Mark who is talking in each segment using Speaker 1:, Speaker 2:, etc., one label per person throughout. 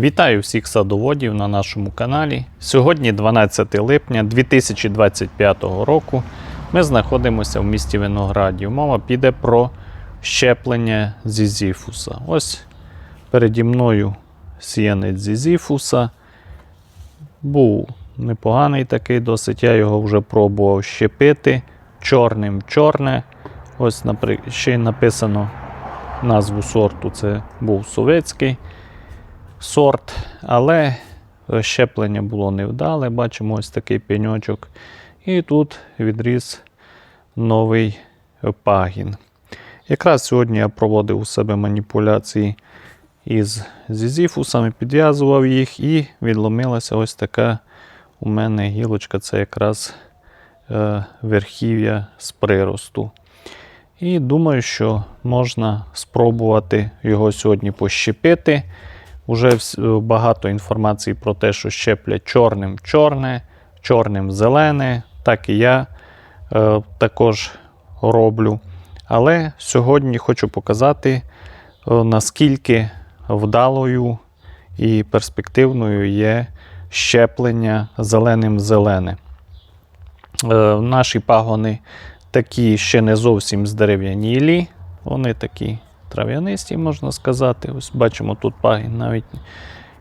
Speaker 1: Вітаю всіх садоводів на нашому каналі. Сьогодні 12 липня 2025 року. Ми знаходимося в місті Виноградів. Мова піде про щеплення зізіфуса. Ось переді мною сіянець зізіфуса. Був непоганий такий досить. Я його вже пробував щепити. Чорним чорне. Ось ще й написано назву сорту. Це був совєтський сорт, але щеплення було невдале. Бачимо ось такий пеньочок. І тут відріс новий пагін. Якраз сьогодні я проводив у себе маніпуляції із зізіфусами, підв'язував їх і відломилася ось така у мене гілочка. Це якраз е, верхів'я з приросту. І думаю, що можна спробувати його сьогодні пощепити. Уже багато інформації про те, що щеплять чорним чорне, чорним зелене. Так і я е, також роблю. Але сьогодні хочу показати, е, наскільки вдалою і перспективною є щеплення зеленим зелене. Е, наші пагони такі ще не зовсім здерев'янілі. Вони такі трав'янисті, можна сказати. Ось бачимо тут пагін навіть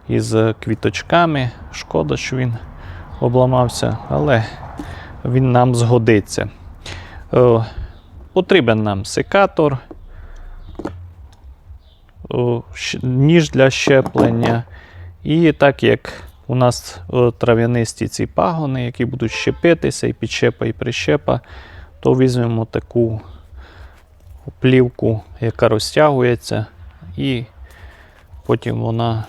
Speaker 1: із квіточками. Шкода, що він обламався, але він нам згодиться. Е, Потрібен нам секатор, о, ніж для щеплення. І так як у нас е, трав'янисті ці пагони, які будуть щепитися, і підщепа, і прищепа, то візьмемо таку плівку, яка розтягується, і потім вона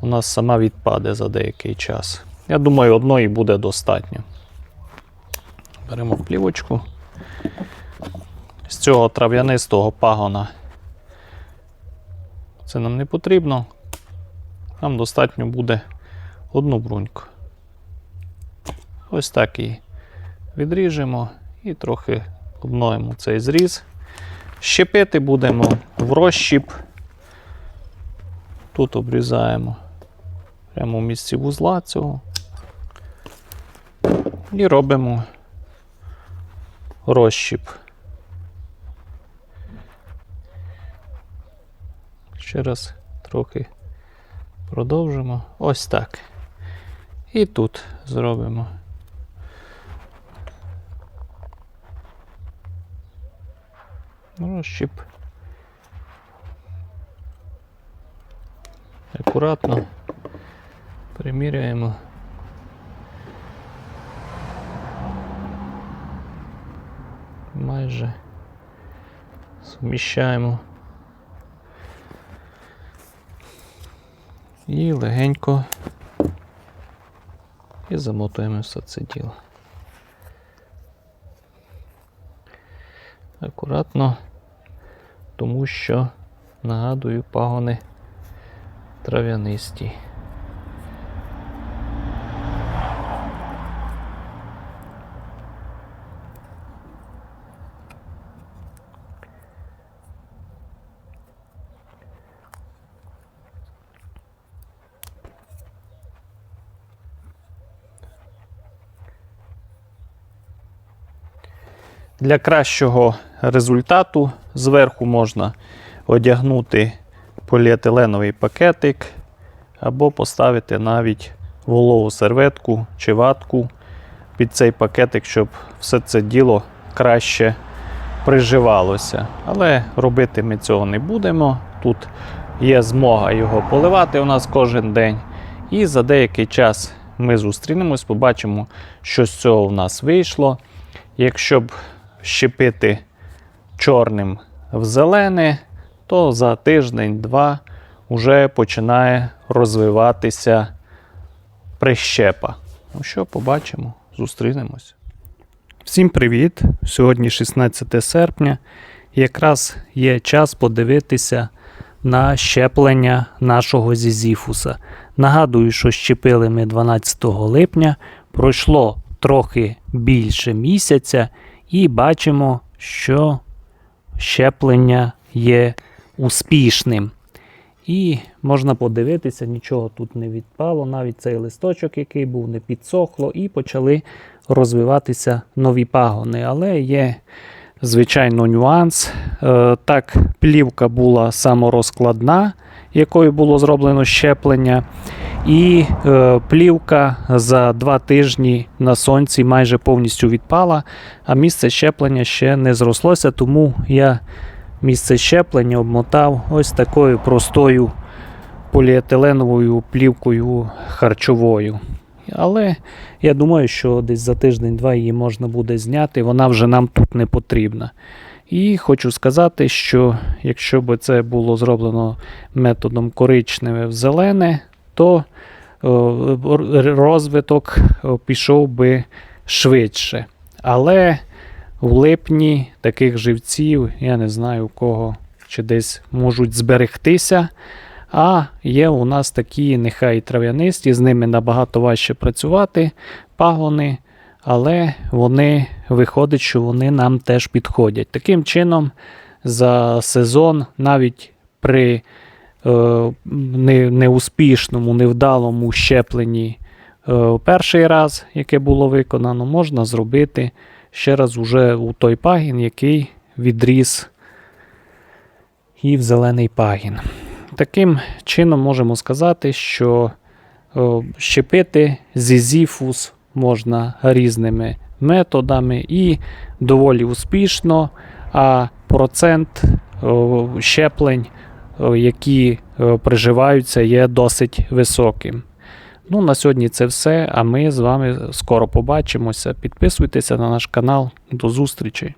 Speaker 1: у нас сама відпаде за деякий час. Я думаю, одної буде достатньо. Беремо плівочку. З цього трав'янистого пагона це нам не потрібно. Нам достатньо буде одну бруньку. Ось так її відріжемо і трохи обноємо цей зріз. Щепити будемо в розщіп. Тут обрізаємо прямо в місці вузла цього. І робимо розщіп. Ще раз трохи продовжимо. Ось так. І тут зробимо. Розщіп. Акуратно приміряємо. Майже суміщаємо. І легенько і замотуємо все це діло. Акуратно, тому що, нагадую, пагони трав'янисті. Для кращого результату зверху можна одягнути поліетиленовий пакетик або поставити навіть вологу серветку чи ватку під цей пакетик, щоб все це діло краще приживалося. Але робити ми цього не будемо. Тут є змога його поливати у нас кожен день. І за деякий час ми зустрінемось, побачимо, що з цього в нас вийшло. Якщо б щепити чорним в зелене, то за тиждень-два вже починає розвиватися прищепа. Ну що, побачимо, зустрінемось. Всім привіт! Сьогодні 16 серпня. Якраз є час подивитися на щеплення нашого зізіфуса. Нагадую, що щепили ми 12 липня. Пройшло трохи більше місяця, і бачимо, що щеплення є успішним. І можна подивитися, нічого тут не відпало, навіть цей листочок, який був, не підсохло, і почали розвиватися нові пагони. Але є, звичайно, нюанс. Е, Так, плівка була саморозкладна, якою було зроблено щеплення. І е, плівка за два тижні на сонці майже повністю відпала, а місце щеплення ще не зрослося, тому я місце щеплення обмотав ось такою простою поліетиленовою плівкою харчовою. Але я думаю, що десь за тиждень-два її можна буде зняти, вона вже нам тут не потрібна. І хочу сказати, що якщо б це було зроблено методом коричневе в зелене, то е, розвиток е, пішов би швидше. Але в липні таких живців, я не знаю у кого, чи десь можуть зберегтися. А є у нас такі, нехай трав'янисті, з ними набагато важче працювати, пагони, але вони виходить, що вони нам теж підходять. Таким чином, за сезон, навіть при не, неуспішному, невдалому щепленні е, перший раз, яке було виконано, можна зробити ще раз уже у той пагін, який відріс і в зелений пагін. Таким чином можемо сказати, що е, щепити зізіфус можна різними методами і доволі успішно, а процент е, щеплень, е, які е, приживаються, є досить високим. Ну, на сьогодні це все. А ми з вами скоро побачимося. Підписуйтеся на наш канал. До зустрічі!